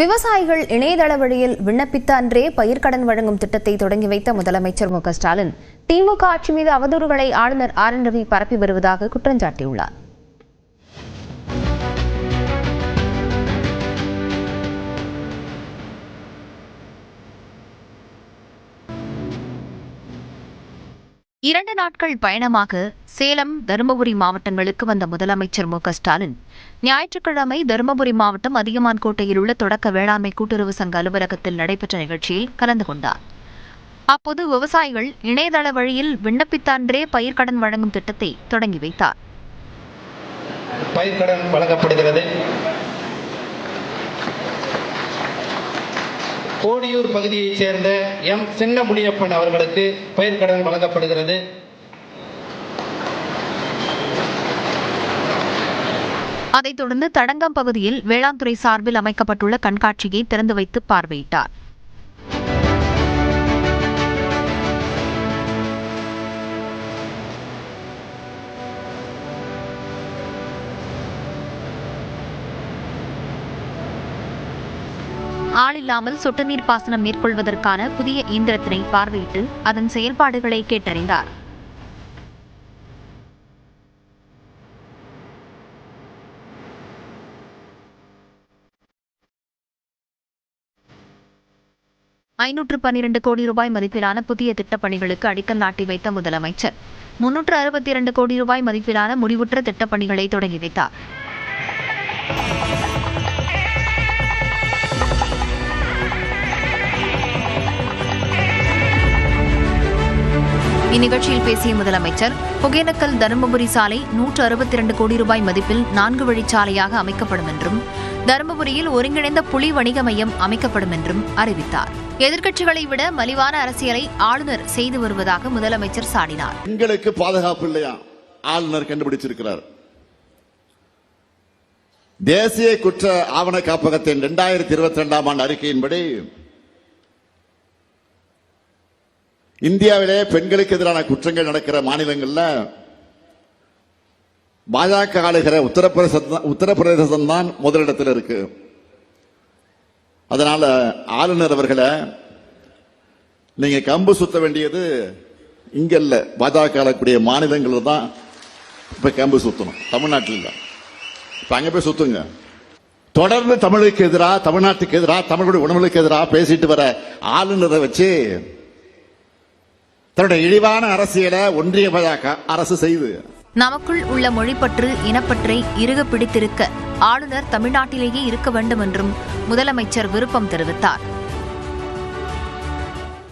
விவசாயிகள் இணையதள வழியில் விண்ணப்பித்த அன்றே பயிர்க்கடன் வழங்கும் திட்டத்தை தொடங்கி வைத்த முதலமைச்சர் மு க ஸ்டாலின். திமுக ஆட்சி மீது அவதூறுகளை ஆளுநர் ஆர் என் ரவி பரப்பி வருவதாக குற்றம் இரண்டு நாட்கள் பயணமாக சேலம் தருமபுரி மாவட்டங்களுக்கு வந்த முதலமைச்சர் மு ஸ்டாலின் ஞாயிற்றுக்கிழமை தருமபுரி மாவட்டம் அதியமான் கோட்டையில் உள்ள தொடக்க வேளாண்மை கூட்டுறவு சங்க அலுவலகத்தில் நடைபெற்ற நிகழ்ச்சியில் கலந்து கொண்டார். அப்போது விவசாயிகள் இணையதள வழியில் விண்ணப்பித்தான்றே பயிர்க்கடன் வழங்கும் திட்டத்தை தொடங்கி வைத்தார். பயிர்க்கடன் வழங்கப்படுகிறது. கோடியூர் பகுதியைச் சேர்ந்த எம். சின்னமுனியப்பன் அவர்களுக்கு பயிர்க்கடன் வழங்கப்படுகிறது. அதைத் தொடர்ந்து தடங்கம் பகுதியில் வேளாண் துறை சார்பில் அமைக்கப்பட்டுள்ள கண்காட்சியை திறந்து வைத்து பார்வையிட்டார். ஆளில்லாமல் சொட்டு நீர் பாசனம் மேற்கொள்வதற்கான புதிய இயந்திரத்தினை பார்வையிட்டு அதன் செயல்பாடுகளை கேட்டறிந்தார். ஐநூற்று பன்னிரண்டு கோடி ரூபாய் மதிப்பிலான புதிய திட்டப்பணிகளுக்கு அடிக்கல் நாட்டி வைத்த முதலமைச்சர். முன்னூற்று அறுபத்தி இரண்டு கோடி ரூபாய் மதிப்பிலான முடிவுற்ற திட்டப்பணிகளை தொடங்கி வைத்தார். இந்நிகழ்ச்சியில் பேசிய முதலமைச்சர் ஒகேனக்கல் தருமபுரி சாலை நூற்று அறுபத்தி இரண்டு கோடி ரூபாய் மதிப்பில் நான்கு வழிச்சாலையாக அமைக்கப்படும் என்றும் தருமபுரியில் ஒருங்கிணைந்த புலி வணிக மையம் அமைக்கப்படும் என்றும் அறிவித்தார். எதிர்க்கட்சிகளை விட மலிவான அரசியலை ஆளுநர் செய்து வருவதாக முதலமைச்சர் சாடினார். பெண்களுக்கு பாதுகாப்பு இல்லையா? ஆளுநர் கண்டுபிடிச்சிருக்கிறார். தேசிய குற்ற ஆவண காப்பகத்தின் இரண்டாயிரத்தி இருபத்தி இரண்டாம் ஆண்டு அறிக்கையின்படி இந்தியாவிலே பெண்களுக்கு எதிரான குற்றங்கள் நடக்கிற மாநிலங்களில் பாஜக ஆளுகிற உத்தரப்பிரதேசம் உத்தரப்பிரதேசம் தான் முதலிடத்தில் இருக்கு. அதனால ஆளுநர் அவர்களை நீங்க கம்பு சுத்த வேண்டியது இங்க இல்ல. பாஜக ஆளக்கூடிய மாநிலங்கள்ல தான் இப்ப கம்பு சுத்தணும். தமிழ்நாட்டில் இல்ல. இப்ப அங்க போய் சுத்துங்க. தொடர்ந்து தமிழுக்கு எதிராக தமிழ்நாட்டுக்கு எதிராக தமிழுடைய உணவுகளுக்கு எதிராக பேசிட்டு வர ஆளுநரை வச்சு தன்னுடைய இழிவான அரசியலை ஒன்றிய பாஜக அரசு செய்து. நமக்குள் உள்ள மொழிப்பற்று இனப்பற்றை இறுக பிடித்திருக்க ஆளுநர் தமிழ்நாட்டிலேயே இருக்க வேண்டும் என்றும் முதலமைச்சர் விருப்பம் தெரிவித்தார்.